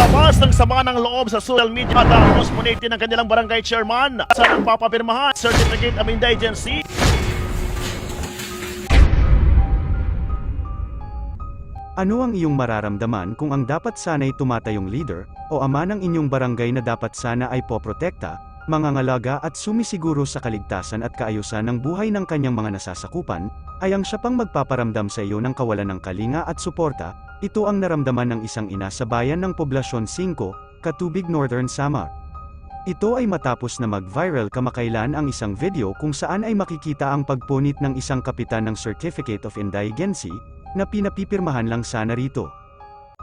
Naglabas ng sama ng loob sa social media tapos pulitin ng kanilang barangay chairman sa nagpapapirmahan Certificate of Indigency. Ano ang iyong mararamdaman kung ang dapat sana'y tumatayong leader, o ama ng inyong barangay na dapat sana ay poprotekta, mangangalaga at sumisiguro sa kaligtasan at kaayusan ng buhay ng kanyang mga nasasakupan, ay ang siya pang magpaparamdam sa iyo ng kawalan ng kalinga at suporta, ito ang naramdaman ng isang ina sa bayan ng Poblasyon 5, Katubig Northern Samar. Ito ay matapos na mag-viral kamakailan ang isang video kung saan ay makikita ang pagpunit ng isang kapitan ng Certificate of Indigency, na pinapipirmahan lang sana rito.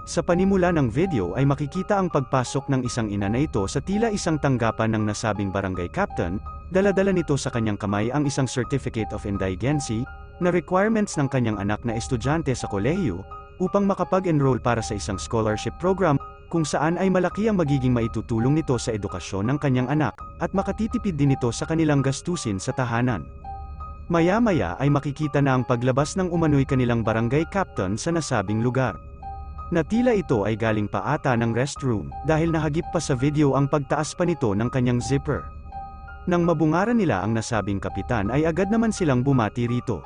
Sa panimula ng video ay makikita ang pagpasok ng isang ina na ito sa tila isang tanggapan ng nasabing barangay captain, daladala nito sa kanyang kamay ang isang Certificate of Indigency, na requirements ng kanyang anak na estudyante sa kolehiyo, upang makapag-enroll para sa isang scholarship program, kung saan ay malaki ang magiging maitutulong nito sa edukasyon ng kanyang anak, at makatitipid din ito sa kanilang gastusin sa tahanan. Maya-maya ay makikita na ang paglabas ng umano'y kanilang barangay captain sa nasabing lugar. Na tila ito ay galing pa ata ng restroom, dahil nahagip pa sa video ang pagtaas pa nito ng kanyang zipper. Nang mabungaran nila ang nasabing kapitan ay agad naman silang bumati rito.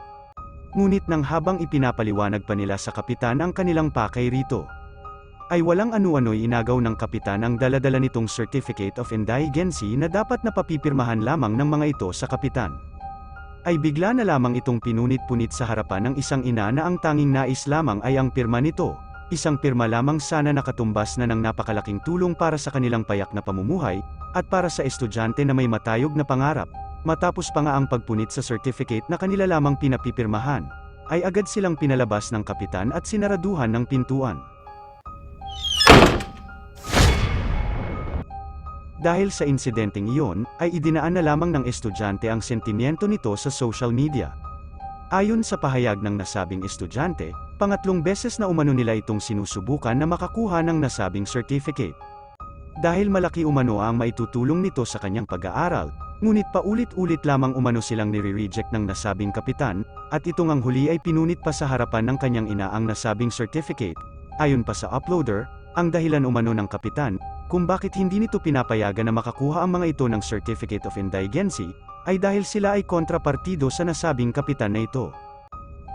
Ngunit nang habang ipinapaliwanag pa nila sa kapitan ang kanilang pakay rito, ay walang anu-ano'y inagaw ng kapitan ang daladala nitong Certificate of Indigency na dapat napapipirmahan lamang ng mga ito sa kapitan ay bigla na lamang itong pinunit-punit sa harapan ng isang ina na ang tanging nais lamang ay ang pirma nito. Isang pirma lamang sana nakatumbas na ng napakalaking tulong para sa kanilang payak na pamumuhay, at para sa estudyante na may matayog na pangarap. Matapos pa nga ang pagpunit sa certificate na kanila lamang pinapipirmahan, ay agad silang pinalabas ng kapitan at sinaraduhan ng pintuan. Dahil sa insidenteng iyon, ay idinaan na lamang ng estudyante ang sentimiento nito sa social media. Ayon sa pahayag ng nasabing estudyante, pangatlong beses na umano nila itong sinusubukan na makakuha ng nasabing certificate. Dahil malaki umano ang maitutulong nito sa kanyang pag-aaral, ngunit paulit-ulit lamang umano silang nire-reject ng nasabing kapitan, at itong ang huli ay pinunit pa sa harapan ng kanyang ina ang nasabing certificate. Ayon pa sa uploader, ang dahilan umano ng kapitan, kung bakit hindi nito pinapayagan na makakuha ang mga ito ng Certificate of Indigency, ay dahil sila ay kontrapartido sa nasabing kapitan na ito.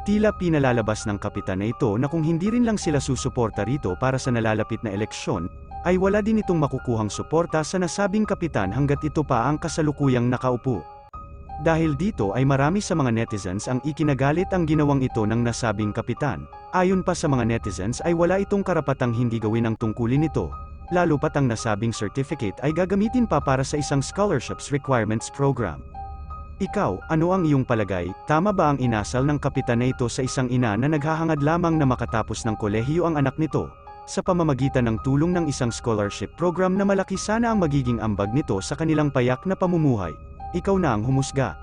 Tila pinalalabas ng kapitan na ito na kung hindi rin lang sila susuporta rito para sa nalalapit na eleksyon, ay wala din itong makukuhang suporta sa nasabing kapitan hanggat ito pa ang kasalukuyang nakaupo. Dahil dito ay marami sa mga netizens ang ikinagalit ang ginawang ito ng nasabing kapitan. Ayon pa sa mga netizens ay wala itong karapatang hindi gawin ang tungkulin nito, lalo pat ang nasabing certificate ay gagamitin pa para sa isang scholarships requirements program. Ikaw, ano ang iyong palagay, tama ba ang inasal ng kapitan na ito sa isang ina na naghahangad lamang na makatapos ng kolehiyo ang anak nito, sa pamamagitan ng tulong ng isang scholarship program na malaki sana ang magiging ambag nito sa kanilang payak na pamumuhay? Ikaw na ang humusga.